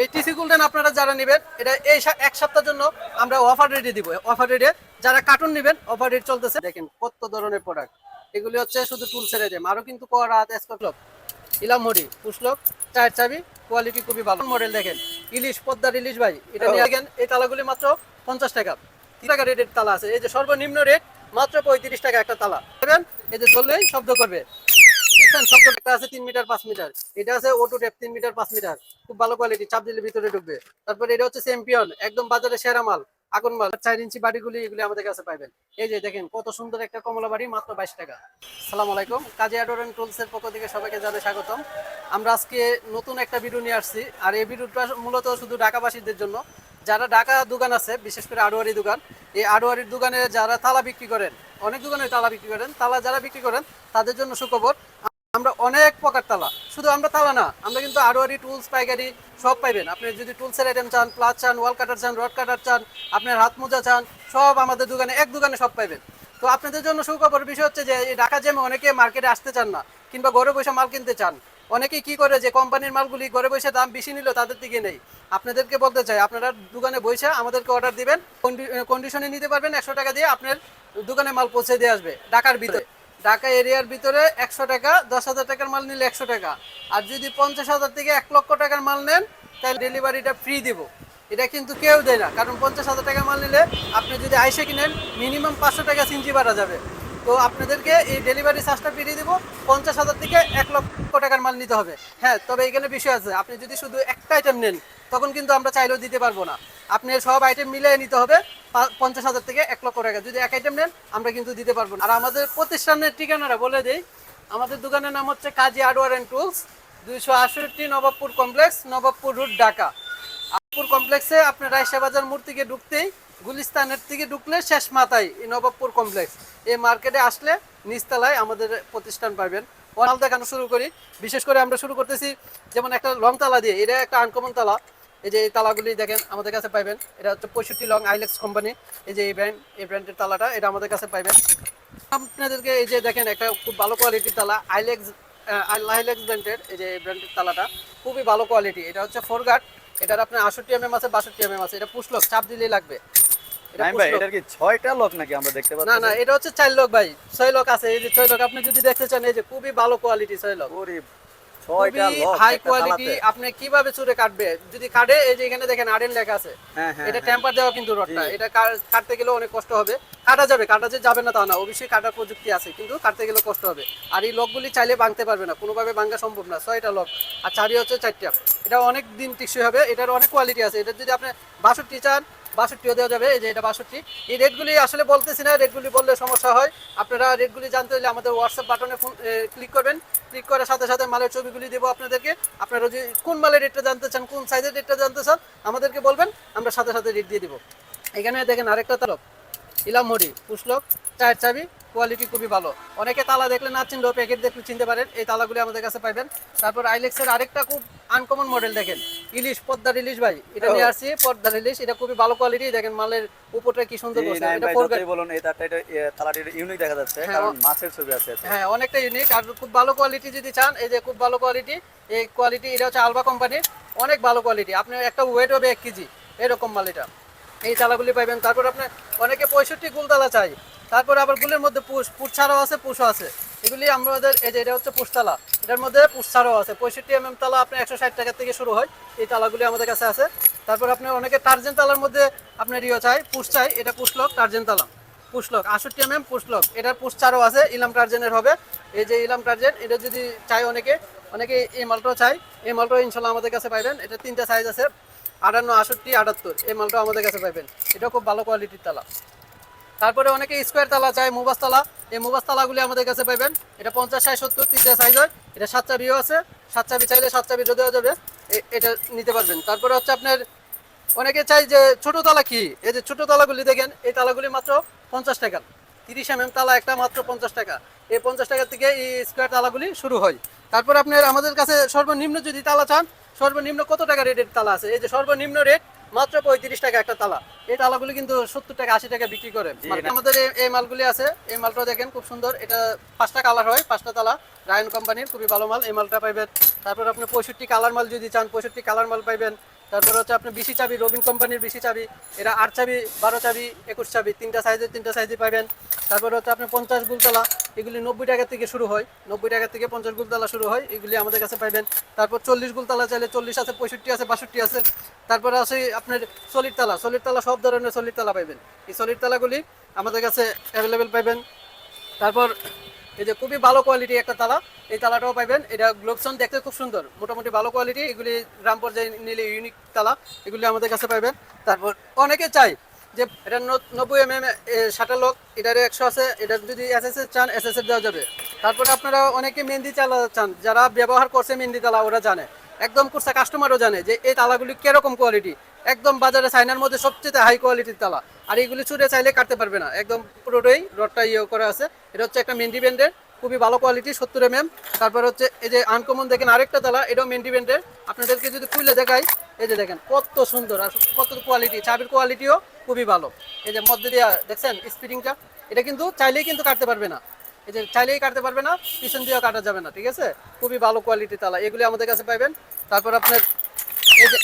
এই TC golden আপনারা যারা নেবেন, এটা এই এক সপ্তাহের জন্য আমরা অফার রেটে দিব। অফার রেটে যারা কার্টুন নেবেন অফার রেট চলতেছে। দেখেন কত ধরনের প্রোডাক্ট এগুলি হচ্ছে শুধু টুলসের আইটেম আরও কিন্তু করা স্কোপ ইলাম মরি পুষলক চার চাবি কোয়ালিটি খুবই ভালো। মডেল দেখেন, ইলিশ পদ্মার ইলিশ ভাই, এটা নিয়ে দেখেন, এই তালাগুলি মাত্র পঞ্চাশ টাকা। তিন টাকা রেটের তালা আছে। এই যে সর্বনিম্ন রেট মাত্র পঁয়ত্রিশ টাকা একটা তালা। এই যে ধরলেই শব্দ করবে। দেখছেন শব্দ একটা আছে তিন মিটার, পাঁচ মিটার। এটা আছে ওটু টেপ তিন মিটার, পাঁচ মিটার। খুব ভালো কোয়ালিটি চাপ দিলে ভিতরে ঢুকবে। তারপরে এটা হচ্ছে চ্যাম্পিয়ন একদম বাজারে সেরা মাল, আগুন মাল। চার ইঞ্চি বাড়িগুলি এগুলি আমাদের কাছে পাইবেন এই যে দেখেন, কত সুন্দর একটা কমলা বাড়ি, মাত্র বাইশ টাকা। সালাম আলাইকুম, কাজী অ্যাডোর অ্যান্ড টুলস এর পক্ষ থেকে সবাইকে জানাই স্বাগতম। আমরা আজকে নতুন একটা ভিডিও নিয়ে আসছি। আর এই ভিডিওটা মূলত শুধু ঢাকাবাসীদের জন্য। যারা ঢাকা দোকান আছে, বিশেষ করে আড়োয়ারি দোকান, এই আড়োয়ারির দোকানে যারা তালা বিক্রি করেন অনেক দোকানে তালা বিক্রি করেন, তালা যারা বিক্রি করেন, তাদের জন্য সুখবর। আমরা অনেক প্রকার তালা। শুধু আমরা তালা না, আমরা কিন্তু আড়োয়ারি, টুলস, পাইকারি সব পাইবেন। আপনি যদি টুলসের আইটেম চান, প্লাস চান ওয়াল কাটার চান রড কাটার চান, আপনার হাত মোজা চান, সব আমাদের দোকানে, এক দোকানে সব পাইবেন। তো আপনাদের জন্য সুখবর বিষয় হচ্ছে যে, এই ঢাকা জ্যামে অনেকে মার্কেটে আসতে চান না, কিংবা ঘরে বসে মাল কিনতে চান, অনেকেই কি করে যে কোম্পানির মালগুলি ঘরে বসে দাম বেশি নিল তাদের দিকে নেই। আপনাদেরকে বলতে চাই, আপনারা দোকানে বসে আমাদেরকে অর্ডার দিবেন কন্ডিশনে নিতে পারবেন একশো টাকা দিয়ে আপনার দোকানে মাল পৌঁছে দিয়ে আসবে ঢাকার ভিতরে। ঢাকা এরিয়ার ভিতরে একশো টাকা দশ হাজার টাকার মাল নিলে একশো টাকা। আর যদি পঞ্চাশ হাজার থেকে এক লক্ষ টাকার মাল নেন তাহলে ডেলিভারিটা ফ্রি দিব। এটা কিন্তু কেউ দেয় না কারণ পঞ্চাশ হাজার টাকা মাল নিলে আপনি যদি আইসে কিনেন মিনিমাম পাঁচশো টাকা সিঞ্চি বাড়া যাবে। তো আপনাদেরকে এই ডেলিভারি চার্জটা ফিরিয়ে দিব পঞ্চাশ হাজার থেকে এক লক্ষ টাকার মাল নিতে হবে। হ্যাঁ তবে এখানে বিষয় আছে আপনি যদি শুধু একটা আইটেম নেন তখন কিন্তু আমরা চাইলেও দিতে পারব না। আপনি সব আইটেম মিলিয়ে নিতে হবে পঞ্চাশ হাজার থেকে এক লক্ষ টাকা। যদি এক আইটেম নেন, আমরা কিন্তু দিতে পারব আর আমাদের প্রতিষ্ঠানের ঠিকানাটা বলে দিই। আমাদের দোকানের নাম হচ্ছে কাজী হার্ডওয়ার অ্যান্ড টুলস, দুইশো আটষট্টি নবাবপুর কমপ্লেক্স, নবাবপুর রুট ঢাকা। নবাবপুর কমপ্লেক্সে আপনার রায়সা বাজার মোড় থেকে ঢুকতেই, গুলিস্তানের থেকে ঢুকলে শেষ মাথায় এই নবাবপুর কমপ্লেক্স। এই মার্কেটে আসলে নিচতলায় আমাদের প্রতিষ্ঠান পাবেন। মাল দেখানো শুরু করি। বিশেষ করে আমরা শুরু করতেছি যেমন একটা লং তালা দিয়ে। এটা একটা আনকমন তালা। এই যে এই তালাগুলি দেখেন আমাদের কাছে পাইবেন। এটা হচ্ছে পঁয়ষট্টি লং আইলেক্স কোম্পানি। এই যে এই ব্র্যান্ড এই ব্র্যান্ডের তালাটা এটা আমাদের কাছে পাইবেন। আপনাদেরকে এই যে দেখেন একটা খুব ভালো কোয়ালিটির তালা আইলেক্স আইলেক্স ব্র্যান্ডের এই যে ব্র্যান্ডের তালাটা খুবই ভালো কোয়ালিটি এটা হচ্ছে ফোর গার্ড এটার আপনার আষট্টি এমএম আছে বাষট্টি এমএম আছে। এটা পুষলক চাপ দিলেই লাগবে। ভাই push এটার কি ছয়টা লোক নাকি আমরা দেখতে না পাচ্ছি? না এটা হচ্ছে চার লোক ভাই। ছয় লোক আছে এই যে ছয় লোক আপনি যদি দেখতে চান এই যে খুবই ভালো কোয়ালিটি ছয় লোক। হাই কোয়ালিটি আপনি কীভাবে চুরে কাটবে? যদি কাটে এই যে এখানে দেখেন আড়েন লেখা আছে। হ্যাঁ হ্যাঁ এটা হ্যাঁ। টেম্পার দেওয়া কিন্তু রডটা। এটা কাটতে গেলে অনেক কষ্ট হবে। কাটা যাবে কাটা যে যাবে না তা না। অবশ্যই কাটার প্রযুক্তি আছে কিন্তু কাটতে গেলে কষ্ট হবে। আর এই লকগুলি চাইলে ভাঙতে পারবে না। কোনোভাবে ভাঙা সম্ভব না। ছয়টা লক আর চারি হচ্ছে চারটা। এটা অনেক দিন টিকসই হবে। এটার অনেক কোয়ালিটি আছে। এটা যদি আপনি বাষট্টি চান বাষট্টিও দেওয়া যাবে, এই যে এটা বাষট্টি। এই রেটগুলি আসলে বলতেছি না, রেটগুলি বললে সমস্যা হয়। আপনারা রেটগুলি জানতে হলে আমাদের হোয়াটসঅ্যাপ বাটনে ক্লিক করবেন। ক্লিক করার সাথে সাথে মালের ছবিগুলি দেবো আপনাদেরকে। আপনারা যদি কোন মালের রেটটা জানতে চান, কোন সাইজের রেটটা জানতে চান, আমাদেরকে বলবেন, আমরা সাথে সাথে রেট দিয়ে দেবো। এখানে দেখেন আরেকটা তরফ ইলামহরি পুষ্লক চায়ের চাবি কোয়ালিটি খুবই ভালো। অনেকে তালা দেখলে না চিনলেও প্যাকেট দেখলে চিনতে পারেন এই তালাগুলি আমাদের কাছে পাইবেন। তারপর আইলেক্সের আরেকটা খুব আনকমন মডেল দেখেন। ইলিশ পদ্মার ইলিশ ভাই এটা নিয়ে আসছি পদ্মার ইলিশ এটা খুবই ভালো কোয়ালিটি দেখেন মালের উপরটা কি সুন্দর নাইম এটা ভাই বলুন তারটা এটা তালাটি ইউনিক দেখা যাচ্ছে হ্যাঁ, কারণ মাছের ছবি আছে হ্যাঁ অনেকটা ইউনিক আর খুব ভালো কোয়ালিটি যদি চান এই যে খুব ভালো কোয়ালিটি এই কোয়ালিটি এটা হচ্ছে আলবা কোম্পানির অনেক ভালো কোয়ালিটি আপনি একটা ওয়েট হবে এক কেজি এরকম মাল এটা। এই তালাগুলি পাইবেন। তারপর আপনার অনেকে পঁয়ষট্টি গুলতালা চাই। তারপর আবার গুলের মধ্যে পুষ পুষ ছাড়াও আছে পুষও আছে। এগুলি আমাদের, এই যে, এটা হচ্ছে পুষতালা এটার মধ্যে পুষ ছাড়াও আছে। পঁয়ষট্টি এম এম তালা আপনার একশো ষাট টাকা থেকে শুরু হয়। এই তালাগুলি আমাদের কাছে আছে। তারপর আপনার অনেকে টার্জেন তালার মধ্যে আপনার ইয়ে চাই পুষ চাই, এটা পুষলক টার্জেন তালা। পুষলক আষট্টি এম এম পুষলক এটার পুষ চারও আছে, ইলাম টার্জেনের হবে। এই যে ইলাম টার্জেন, এটা যদি চাই অনেকে অনেকে এই মালটাও চাই এই মালটাও ইনশাল্লাহ আমাদের কাছে পাইবেন। এটা তিনটা সাইজ আছে। আটান্ন আষট্টি আটাত্তর। এই মালটাও আমাদের কাছে পাইবেন। এটাও খুব ভালো কোয়ালিটির তালা। তারপরে অনেকে স্কোয়ার তালা চায়, মুবাস তালা। এই মুবাস তালাগুলি আমাদের কাছে পাইবেন। এটা পঞ্চাশ, ষাট, সত্তর তিনটা সাইজ হয়। এটা সাত চাবিও আছে। সাত চাবি চাইলে সাত চাবি দেওয়া যাবে। এটা নিতে পারবেন। তারপরে হচ্ছে আপনার অনেকে চাই যে, ছোট তালা কি? এই যে ছোট তালাগুলি দেখেন, এই তালাগুলি মাত্র পঞ্চাশ টাকা। তিরিশ এম এম তালা একটা মাত্র পঞ্চাশ টাকা। এই পঞ্চাশ টাকা থেকে এই স্কোয়ার তালাগুলি শুরু হয়। তারপরে আপনার আমাদের কাছে সর্বনিম্ন যদি তালা চান, সর্বনিম্ন কত টাকা রেটের তালা আছে? এই যে সর্বনিম্ন রেট মাত্র পঁয়ত্রিশ টাকা একটা তালা। এই তালাগুলি কিন্তু সত্তর টাকা আশি টাকা বিক্রি করে আমাদের এই- এই মালগুলি আছে। এই মালটা দেখেন খুব সুন্দর। এটা পাঁচটা কালার হয় পাঁচটা তালা। রায়ন কোম্পানির খুবই ভালো মাল। এই মালটা পাইবেন। তারপর আপনি পঁয়ষট্টি কালার মাল যদি চান পঁয়ষট্টি কালার মাল পাইবেন। তারপর হচ্ছে আপনার বিশি চাবি রবিন কোম্পানির বিশি চাবি, এরা আট চাবি, বারো চাবি, একুশ চাবি, তিনটা সাইজের তিনটা সাইজে পাবেন। তারপর হচ্ছে আপনার পঞ্চাশ গুলতলা, এগুলি নব্বই টাকা থেকে শুরু হয়। নব্বই টাকা থেকে পঞ্চাশ গুলতলা শুরু হয়, এগুলি আমাদের কাছে পাবেন তারপর চল্লিশ গুলতলা চাইলে চল্লিশ আছে, পঁয়ষট্টি আছে, বাষট্টি আছে। তারপরে আছে আপনার সলিড তালা। সলিড তালা সব ধরনের সলিড তালা পাবেন এই সলিড তালাগুলি আমাদের কাছে অ্যাভেলেবেল পাবেন তারপর এই যে খুবই ভালো কোয়ালিটি একটা তালা। এই তালাটাও পাবেন এটা গ্লোবসন দেখতে খুব সুন্দর। মোটামুটি ভালো কোয়ালিটি এগুলি গ্রাম পর্যায়ে নিলে ইউনিক তালা। এগুলি আমাদের কাছে পাবেন তারপর অনেকে চাই যে এটা নব্বই এম এম শাটার লোক এটার একশো আছে। এটা যদি এস এস চান এস এস দেওয়া যাবে। তারপরে আপনারা অনেকে মেহেন্দি চালা চান। যারা ব্যবহার করছে মেহেন্দি তালা, ওরা জানে। একদম করছে কাস্টমারও জানে যে এই তালাগুলি কীরকম কোয়ালিটি একদম বাজারে চাইনার মধ্যে সবচেয়ে হাই কোয়ালিটির তালা। আর এইগুলি চুরে চাইলে কাটতে পারবে না। একদম পুরোটাই রডটা ইয়ে করা আছে। এটা হচ্ছে একটা মেন্ডি ব্যান্ডের খুবই ভালো কোয়ালিটি সত্তর এম এম তারপর হচ্ছে এই যে আনকমন দেখেন আরেকটা তালা, এটাও মেন্ডি ব্যান্ডের আপনাদেরকে যদি খুলে দেখাই, এই যে দেখেন কত সুন্দর আর কত কোয়ালিটি চাবির কোয়ালিটিও খুবই ভালো। এই যে মধ্যে দিয়ে দেখছেন স্পিডিংটা এটা কিন্তু চাইলেই কিন্তু কাটতে পারবে না। এই যে চাইলেই কাটতে পারবে না, পিছন দিয়েও কাটা যাবে না, ঠিক আছে? খুবই ভালো কোয়ালিটি তালা। এগুলি আমাদের কাছে পাবেন তারপর আপনার এই যে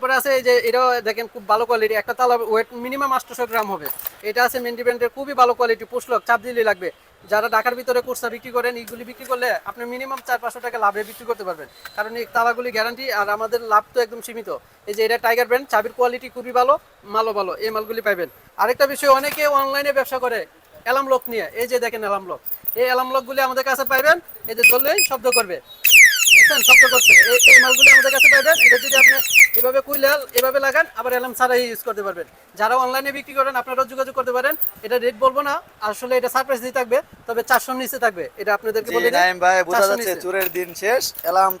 তারপরে আছে এই যে এটাও দেখেন খুব ভালো কোয়ালিটি একটা তালা ওয়েট মিনিমাম আটশোশো গ্রাম হবে। এটা আছে মেন্ডি ব্র্যান্ডের খুবই ভালো কোয়ালিটি পুষলক চাপ দিলেই লাগবে। যারা ঢাকার ভিতরে কুর্সা বিক্রি করেন এইগুলি বিক্রি করলে আপনি মিনিমাম চার পাঁচশো টাকা লাভে বিক্রি করতে পারবেন। কারণ এই তালাগুলি গ্যারান্টি আর আমাদের লাভ তো একদম সীমিত। এই যে এটা টাইগার ব্র্যান্ড চাবির কোয়ালিটি খুবই ভালো, মালও ভালো, এই মালগুলি পাইবেন। আরেকটা বিষয়, অনেকে অনলাইনে ব্যবসা করে অ্যালাম লক নিয়ে। এই যে দেখেন অ্যালাম লক এই অ্যালাম লকগুলি আমাদের কাছে পাইবেন, এই যে ধরলেই শব্দ করবে। শব্দ করছে। এই মালগুলি আমাদের কাছে পাইবেন। এটা যদি আপনি এভাবে কুইলে এভাবে লাগান আবার অ্যালার্ম ছাড়াই ইউজ করতে পারবেন। যারা অনলাইনে বিক্রি করেন আপনারাও যোগাযোগ করতে পারেন। এটা রেট বলব না আসলে এটা সারপ্রাইজ দিয়ে থাকবে তবে চারশোর নিচে থাকবে। এটা আপনাদেরকে বলে দিই। ভাই বোঝা যাচ্ছে চুরের দিন শেষ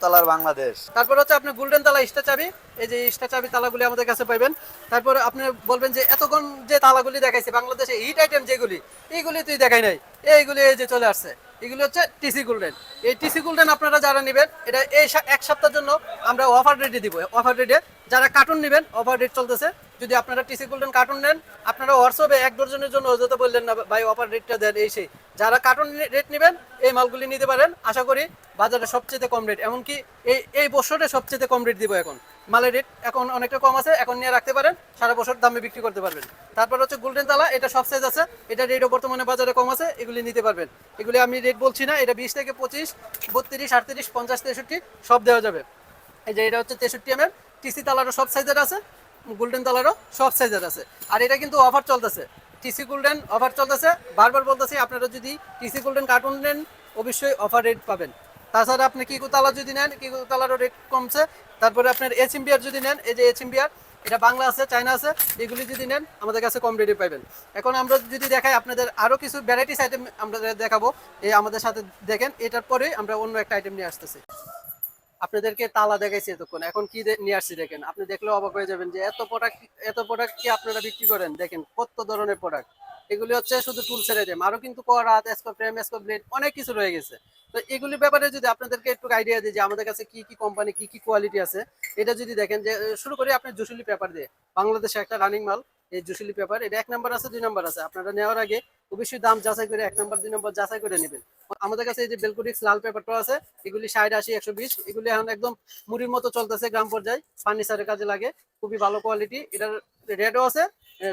তালার বাংলাদেশ। তারপর হচ্ছে আপনি গোল্ডেন তালা স্টার চাবি এই যে স্টার চাবি তালাগুলি আমাদের কাছে পাইবেন। তারপর আপনি বলবেন যে এতক্ষণ যে তালাগুলি দেখাইছে বাংলাদেশে হিট আইটেম যেগুলি এইগুলি তুই দেখাই নাই। এইগুলি এই যে চলে আসছে। এগুলি হচ্ছে টিসি গোল্ডেন এই টিসি গোল্ডেন আপনারা যারা নেবেন, এটা এই এক সপ্তাহের জন্য আমরা অফার রেটে দিব। অফার রেটে যারা কার্টুন নেবেন অফার রেট চলতেছে। যদি আপনারা টিসি গোল্ডেন কার্টুন নেন, আপনারা হোয়াটসঅ্যাপে এক ডজনের জন্য অযথা বললেন না, ভাই অফার রেটটা দেন এই সেই। যারা কার্টুন রেট নেবেন, এই মালগুলি নিতে পারেন। আশা করি বাজারে সবচেয়ে কম রেট এমনকি এই এই বছরে সবচেয়ে কম রেট দিব এখন। মালের রেট এখন অনেকটা কম আছে, এখন নিয়ে রাখতে পারেন, সারা বছর দামে বিক্রি করতে পারবেন। তারপর হচ্ছে গোল্ডেন তালা, এটা সব সাইজ আছে, এটা রেটও বর্তমানে বাজারে কম আছে, এগুলি নিতে পারবেন। এগুলি আমি রেট বলছি না, এটা বিশ থেকে পঁচিশ, বত্রিশ, আটত্রিশ, পঞ্চাশ, তেষট্টি, সব দেওয়া যাবে। এই যে এটা হচ্ছে তেষট্টি এম এম টিসি তালারও সব সাইজের আছে গোল্ডেন তালারও সব সাইজের আছে। আর এটা কিন্তু অফার চলতেছে টিসি গোল্ডেন অফার চলতেছে, বারবার বলতেছি, আপনারা যদি টিসি গোল্ডেন কার্টুন নেন, অবশ্যই অফার রেট পাবেন। তাছাড়া আপনি কিকু তালা যদি নেন কিকু তালারও রেট কমছে তারপরে আপনার এইচ বিয়ার যদি নেন, এই যে এইচ বিআর এটা বাংলা আছে, চায়না আছে, এগুলি যদি নেন, আমাদের কাছে কম রেটে পাবেন এখন আমরা যদি দেখাই আপনাদের আরও কিছু ভ্যারাইটিস আইটেম আমরা দেখাবো, এই আমাদের সাথে দেখেন, এটার পরে আমরা অন্য একটা আইটেম নিয়ে আসতেছি। আপনাদেরকে তালা দেখাইছি এতক্ষণ। এখন কি নিয়ে আসছি দেখেন। আপনি দেখলেও অবাক হয়ে যাবেন যে এত প্রোডাক্ট এত প্রোডাক্ট কি আপনারা বিক্রি করেন? দেখেন, কত ধরনের প্রোডাক্ট এগুলি হচ্ছে শুধু টুলসের আইটেম আরও কিন্তু করাত এসকো ফ্রেম এসকো ব্লেড অনেক কিছু রয়ে গেছে। তো এগুলির ব্যাপারে যদি আপনাদেরকে একটু আইডিয়া দিই যে আমাদের কাছে কি কি কোম্পানি কি কি কোয়ালিটি আছে, এটা যদি দেখেন যে শুরু করি আপনি জুসুলি পেপার দিয়ে। বাংলাদেশে একটা রানিং মাল, এই জুসুলি পেপার এটা এক নাম্বার আছে, দুই নাম্বার আছে। আপনারা নেওয়ার আগে অবশ্যই দাম যাচাই করে, এক নম্বর, দুই নম্বর যাচাই করে নেবেন। আমাদের কাছে এই যে বেলকুডিক্স লাল পেপারটা আছে, এগুলি ষাট, আশি, একশো বিশ, এগুলি এখন একদম মুড়ির মতো চলতেছে গ্রাম পর্যায়ে। ফার্নিচারের কাজে লাগে, খুবই ভালো কোয়ালিটি এটার রেডও আছে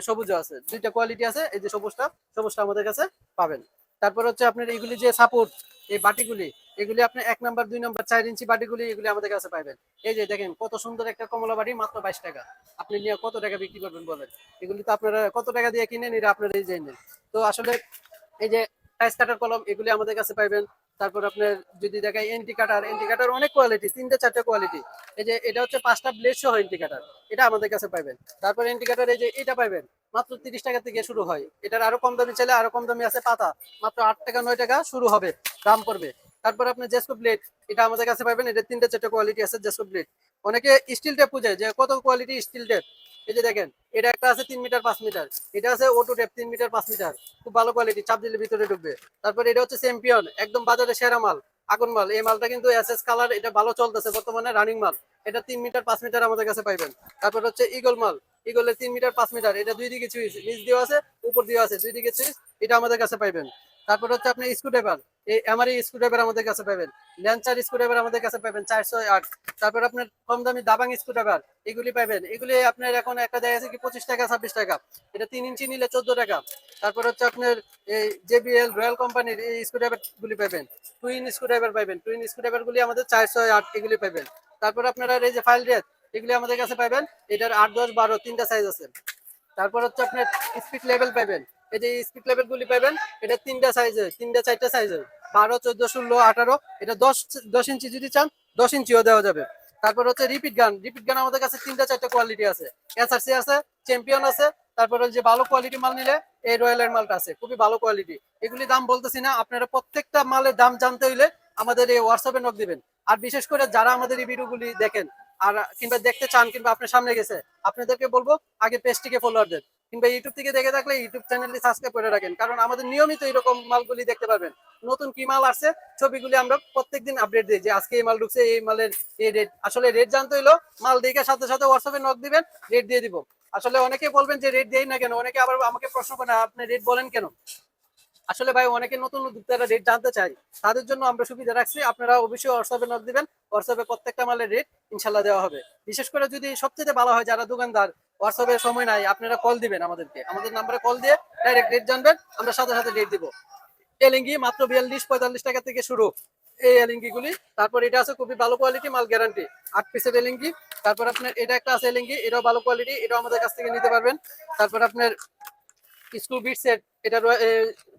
সবুজও আছে। দুইটা কোয়ালিটি আছে, এই যে সবুজটা সবুজটা আমাদের কাছে পাবেন। তারপর হচ্ছে আপনার এইগুলি যে সাপোর্ট এই বাটিগুলি, এগুলি আপনি এক নাম্বার, দুই নাম্বার, চার ইঞ্চি বাটিগুলি এগুলি আমাদের কাছে পাবেন এই যে দেখেন, কত সুন্দর একটা কমলা বাটি, মাত্র বাইশ টাকা। আপনি নিয়ে কত টাকা বিক্রি করবেন বলেন? এগুলি তো আপনারা কত টাকা দিয়ে কিনেন, এটা আপনারা এই যে তো আসলে এই যে টাইস কাটার কলম, এগুলি আমাদের কাছে পাইবেন তারপর আপনার যদি দেখাই এন্টি কাটার এন্টি কাটার অনেক কোয়ালিটি তিনটে, চারটে কোয়ালিটি এই যে এটা হচ্ছে পাঁচটা ব্লেড সহ এন্টি কাটার এটা আমাদের কাছে পাইবেন। তারপর এন্টি কাটার এই যে এটা পাইবেন, মাত্র তিরিশ টাকা থেকে শুরু হয়। এটার আরও কম দামি চাইলে আরও কম দামি আছে পাতা। মাত্র আট টাকা, নয় টাকা শুরু হবে, দাম পড়বে। তারপর আপনি জেসকো ব্লেড এটা আমাদের কাছে পাইবেন। এটা তিনটে, চারটে কোয়ালিটি আছে জেসকো ব্লেড অনেকে স্টিল টেপ বুঝে যে কত কোয়ালিটি স্টিল টেপ এই যে দেখেন, এটা একটা আছে তিন মিটার, পাঁচ মিটার। এটা আছে ওটু টেপ তিন মিটার, পাঁচ মিটার। খুব ভালো কোয়ালিটি চাপ দিলে ভিতরে ঢুকবে। তারপর এটা হচ্ছে চ্যাম্পিয়ন একদম বাজারে সেরা মাল, আগুন মাল। এই মালটা কিন্তু এস এস কালার এটা ভালো চলতেছে বর্তমানে রানিং মাল। এটা তিন মিটার, পাঁচ মিটার আমাদের কাছে পাইবেন। তারপর হচ্ছে ইগল মাল। ইগলের তিন মিটার, পাঁচ মিটার। এটা দুই দিকে সুইচ নিচ দিয়েও আছে, উপর দিয়েও আছে। দুই দিকে সুইচ এটা আমাদের কাছে পাইবেন। তারপর হচ্ছে আপনি স্ক্রুড্রাইভার এই এমআরই স্ক্রুড্রাইভার আমাদের কাছে পাবেন। ল্যান্সার স্ক্রুড্রাইভার আমাদের কাছে পাবেন চারশো আট। তারপর আপনার কম দামি দাবাং স্ক্রুড্রাইভার এগুলি পাবেন। এগুলি আপনার এখন একটা দেখা যাচ্ছে কি পঁচিশ টাকা, ছাব্বিশ টাকা। এটা তিন ইঞ্চি নিলে চোদ্দ টাকা। তারপর হচ্ছে আপনার এই জেবিএল রয়্যাল কোম্পানির এই স্ক্রুড্রাইভার গুলি পাবেন। টুইন স্ক্রুড্রাইভার পাবেন। টুইন স্ক্রুড্রাইভার গুলি আমাদের চারশো আট, এগুলি পাবেন। তারপর আপনারা এই যে ফাইল রেট এগুলি আমাদের কাছে পাবেন। এটার আট, দশ, বারো, তিনটা সাইজ আছে। তারপর হচ্ছে আপনার স্পিড লেভেল পাবেন। এই যে স্পিড লেভেল গুলি পাবেন এটা তিনটা তিনটা চারটা বারো, চোদ্দ, ষোলো, আঠারো, এটা দশ দশ ইঞ্চি যদি চান, দশ ইঞ্চিও দেওয়া যাবে। তারপর হচ্ছে রিপিট গান রিপিট গান আমাদের কাছে তিনটা চারটা কোয়ালিটি আছে। এসআরসি আছে চ্যাম্পিয়ন আছে যে ভালো কোয়ালিটি মাল নিলে এই রয়্যালের মালটা আছে, খুবই ভালো কোয়ালিটি এগুলি দাম বলতেছি না, আপনারা প্রত্যেকটা মালের দাম জানতে হইলে আমাদের এই হোয়াটসঅ্যাপে নক দিবেন। আর বিশেষ করে যারা আমাদের এই ভিডিওগুলি দেখেন, আর কিংবা দেখতে চান কিংবা আপনার সামনে গেছে, আপনাদেরকে বলব, আগে পেজটিকে ফলোয়ার দেন। কিংবা ইউটিউব থেকে দেখে থাকলে ইউটিউব চ্যানেলটি সাবস্ক্রাইব করে রাখেন। কারণ আমাদের নিয়মিত এরকম মালগুলি দেখতে পাবেন নতুন কি মাল আসছে, ছবিগুলি আমরা প্রত্যেকদিন আপডেট দিই যে আজকে এই মাল ঢুকছে, এই মালের এই রেট আসলে রেট জানতে হইল, মাল দেখে সাথে সাথে হোয়াটসঅ্যাপে নক দিবেন রেট দিয়ে দিব। আসলে অনেকে বলবেন যে রেট দেই না কেন? অনেকে আবার আমাকে প্রশ্ন করেন আপনি রেট বলেন কেন? আসলে ভাই, অনেকে নতুন উদ্যোক্তারা রেট জানতে চাই তাদের জন্য আমরা সুবিধা রাখছি, আপনারা অবশ্যই হোয়াটসঅ্যাপে নক দিবেন। হোয়াটসঅ্যাপে প্রত্যেকটা মালের রেট ইনশাল্লাহ দেওয়া হবে। বিশেষ করে যদি সবচেয়ে ভালো হয় যারা দোকানদার হোয়াটসঅ্যাপে সময় নাই, আপনারা কল দিবেন আমাদেরকে। আমাদের নাম্বারে কল দিয়ে ডাইরেক্ট রেট জানবেন, আমরা সাথে সাথে রেট দিব। এলিঙ্গি মাত্র বিয়াল্লিশ, পঁয়তাল্লিশ টাকা থেকে শুরু। এই এলিঙ্গি গুলি তারপর এটা আছে খুবই ভালো কোয়ালিটি মাল গ্যারান্টি আট পিসের এলিঙ্গি তারপর আপনার এটা একটা আছে এলিঙ্গি এটাও ভালো কোয়ালিটি এটাও আমাদের কাছ থেকে নিতে পারবেন। তারপর আপনার স্ক্রু বিট সেট এটা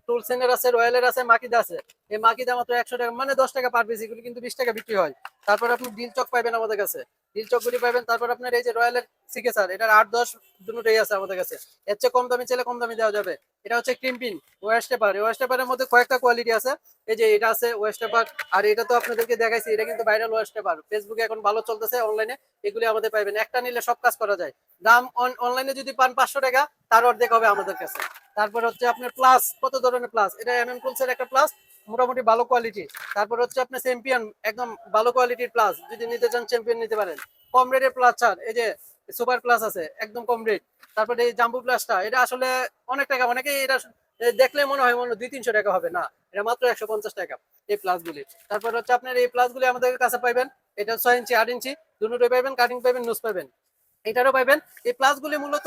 টুলসেনের আছে রয়্যালের আছে, মাকিদা আছে। এই মাকিদা মাত্র একশো টাকা মানে দশ টাকা পার পিস এগুলি কিন্তু বিশ টাকা বিক্রি হয়। তারপর আপনি ডিল চক পাবেন আমাদের কাছে। ডিল চক গুলি পাবেন তারপর আপনার এই যে রয়্যালের সিকেসার এটার আট, দশ দুটোই আছে আমাদের কাছে। এর চেয়ে কম দামি চাইলে কম দামি দেওয়া যাবে। এটা হচ্ছে ক্রিমপিন ওয়েস্ট পেপার ওয়েস্ট পেপারের মধ্যে কয়েকটা কোয়ালিটি আছে। এই যে এটা আছে ওয়েস্ট পেপার আর এটা তো আপনাদেরকে দেখাইছি, এটা কিন্তু ভাইরাল ওয়েস্ট পেপার ফেসবুকে এখন ভালো চলতেছে অনলাইনে এগুলি আমাদের পাইবেন। একটা নিলে সব কাজ করা যায়। দাম অনলাইনে যদি পান পাঁচশো টাকা, তার অর্ধেক হবে আমাদের কাছে। তারপর হচ্ছে আপনার প্লাস কত ধরনের প্লাস এটা এম এম টুলসের একটা প্লাস মোটামুটি ভালো কোয়ালিটি তারপর হচ্ছে আপনার চ্যাম্পিয়ন একদম ভালো কোয়ালিটির প্লাস যদি নিতে চান চ্যাম্পিয়ন নিতে পারেন। কম রেটের প্লাস ছাড়। এই যে সুপার প্লাস আছে, একদম কম রেট তারপরে এই জাম্বু প্লাসটা এটা আসলে অনেক টাকা অনেকে এটা দেখলে মনে হয় মনে দুই, তিনশো টাকা হবে। না, এটা মাত্র একশো পঞ্চাশ টাকা এই প্লাস গুলি। তারপর হচ্ছে আপনার এই প্লাস গুলি আমাদের কাছে পাইবেন। এটা ছয় ইঞ্চি, আট ইঞ্চি। দুটোই পাইবেন কাটিং পাইবেন নুজ পাইবেন। এটারও পাইবেন। এই প্লাস গুলি মূলত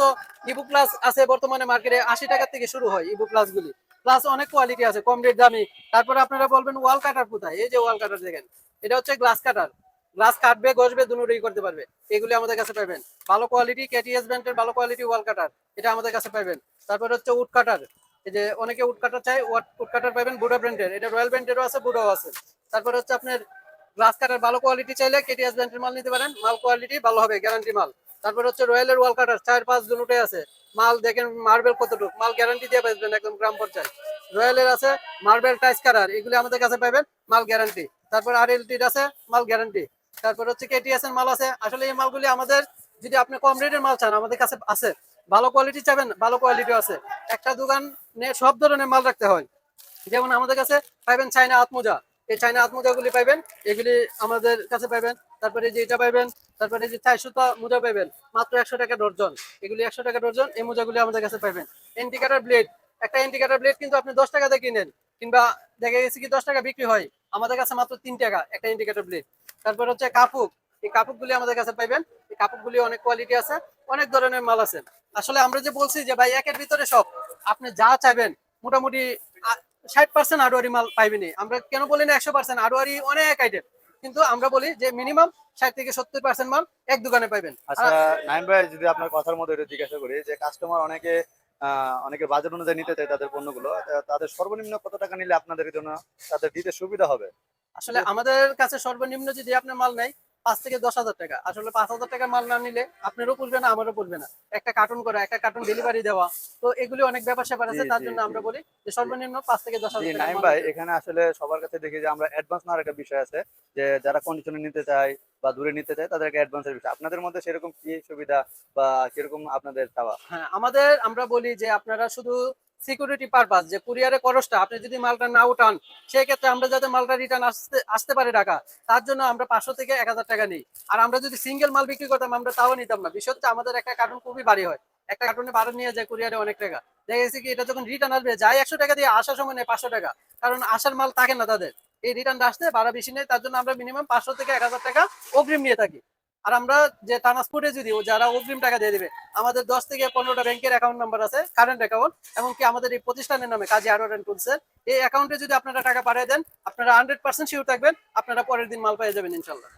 ইবু প্লাস আছে বর্তমানে মার্কেটে আশি টাকা থেকে শুরু হয় ইবু প্লাস গুলি। প্লাস অনেক কোয়ালিটি আছে, কম রেট দামি। তারপর আপনারা বলবেন ওয়াল কাটার কোথায়? এই যে ওয়াল কাটার দেখেন, এটা হচ্ছে গ্লাস কাটার গ্লাস কাটবে গসবে দুটোই করতে পারবে। এগুলি আমাদের কাছে পাবেন। ভালো কোয়ালিটি কেটিএস ব্র্যান্ডের ভালো কোয়ালিটি ওয়াল কাটার এটা আমাদের কাছে পাবেন। তারপর হচ্ছে উড কাটার এই যে অনেকে উড কাটার চাই উড কাটার পাবেন বুডা ব্র্যান্ডের এটা রয়্যাল ব্র্যান্ডেরও আছে বুডাও আছে। তারপর হচ্ছে আপনার গ্লাস কাটার ভালো কোয়ালিটি চাইলে কেটিএস ব্র্যান্ডের মাল নিতে পারেন। মাল কোয়ালিটি ভালো হবে গ্যারান্টি মাল। তারপর হচ্ছে রয়্যালের ওয়াল কাটার চার পাঁচ দুটোই আছে। মাল দেখেন মার্বেল কতটুকু, মাল গ্যারান্টি দিয়ে বেচবেন একদম গ্রাম পর্যায়ে। রয়্যালের আছে মার্বেল টাইস কাটার এগুলি আমাদের কাছে পাবেন, মাল গ্যারান্টি তারপর আর এলটির আছে, মাল গ্যারান্টি তারপর হচ্ছে কেটিএস এর মাল আছে, আসলে এই মালগুলি আমাদের, যদি আপনি কম রেটের মাল চান, আমাদের কাছে আছে। ভালো কোয়ালিটি চাবেন, ভালো কোয়ালিটি আছে। একটা দোকান দোকানে সব ধরনের মাল রাখতে হয়। যেমন আমাদের কাছে পাইবেন চাইনা আত্মজা এই চাইনা আত্মজা গুলি পাইবেন, এগুলি আমাদের কাছে পাইবেন। তারপরে যে এটা পাইবেন তারপরে যে চাই সুতা মোজা পাইবেন, মাত্র একশো টাকা ডর্জন। এগুলি একশো টাকা ডর্জন, এই মোজাগুলি আমাদের কাছে পাইবেন। ইন্ডিকেটার ব্লেড একটা ইন্ডিকেটার ব্লেড কিন্তু আপনি দশ টাকাতে কিনেন, কিংবা দেখা গেছে কি দশ টাকা বিক্রি হয়, আমাদের কাছে মাত্র তিন টাকা, একটা ইন্ডিকেটার ব্লেড তারপর হচ্ছে কাপুক এই কাপুকগুলি আমাদের কাছে পাইবেন, এই কাপুকগুলি অনেক কোয়ালিটি আছে, অনেক ধরনের মাল আছে। আসলে আমরা যে বলছি যে ভাই, একের ভিতরে সব, আপনি যা চাইবেন, মোটামুটি ষাট পার্সেন্ট আড়ুয়ারি মাল পাইবেনি আমরা কেন বলি না একশো পার্সেন্ট আড়ুয়ারি অনেক আইটেম কিন্তু আমরা বলি যে মিনিমাম ষাট থেকে সত্তর পার্সেন্ট মাল এক দোকানে পাইবেন। আচ্ছা নাইম ভাই যদি আপনার কথার মধ্যে এটা জিজ্ঞাসা করি যে কাস্টমার অনেকে আহ, অনেকে বাজেট অনুযায়ী নিতে চায় তাদের পণ্যগুলো তাদের সর্বনিম্ন কত টাকা নিলে আপনাদের জন্য তাদের দিতে সুবিধা হবে? আসলে আমাদের কাছে সর্বনিম্ন যদি আপনার মাল নেয় পাঁচ থেকে দশ হাজার টাকা। আসলে পাঁচ হাজার টাকা মাল না নিলে আপনারও পড়বে না আমারও পড়বে না। একটা কার্টুন করা একটা কার্টুন ডেলিভারি দেওয়া। তো এগুলি অনেক ব্যাপার স্যাপার আছে তার জন্য আমরা বলি যে সর্বনিম্ন পাঁচ থেকে দশ হাজার টাকা নাইম ভাই এখানে আসলে সবার কাছে দেখি যে আমরা অ্যাডভান্স নেওয়ার একটা বিষয় আছে যে যারা কন্ডিশনে নিতে চায় বা দূরে নিতে চায় তাদেরকে অ্যাডভান্সের বিষয়। আপনাদের মধ্যে সেরকম কি সুবিধা বা কীরকম আপনাদের চাওয়া? হ্যাঁ আমাদের আমরা বলি যে আপনারা শুধু সিকিউরিটি পারপাস যে কুরিয়ারে খরচটা, আপনি যদি মালটা না উঠান সেই ক্ষেত্রে আমরা যাতে মালটা রিটার্ন আসতে আসতে পারে টাকা তার জন্য আমরা পাঁচশো থেকে এক হাজার টাকা নিই। আর আমরা যদি সিঙ্গেল মাল বিক্রি করতাম, আমরা তাও নিতাম না। বিষয় আমাদের একটা কার্টুন খুবই ভারী হয়। একটা কার্টুনে বারো নিয়ে যায় কুরিয়ারে অনেক টাকা। দেখা গেছে কি, এটা যখন রিটার্ন আসবে, যাই একশো টাকা দিয়ে আসার সময় নেই পাঁচশো টাকা। কারণ আসার মাল থাকে না তাদের। এই রিটার্ন আসতে ভাড়া বেশি নেই তার জন্য আমরা মিনিমাম পাঁচশো থেকে এক হাজার টাকা অগ্রিম নিয়ে থাকি। আর আমরা যে ট্রান্সপোর্টে যদি যারা অগ্রিম টাকা দিয়ে দিবে, আমাদের দশ থেকে পনেরোটা ব্যাংকের অ্যাকাউন্ট নাম্বার আছে কারেন্ট অ্যাকাউন্ট এমনকি আমাদের এই প্রতিষ্ঠানের নামে কাজে আরও অ্যান্ড টুলসের এই অ্যাকাউন্টে যদি আপনারা টাকা পাঠিয়ে দেন, আপনারা হান্ড্রেড পার্সেন্ট থাকবেন, আপনারা পরের দিন মাল পেয়ে যাবেন ইনশাল্লাহ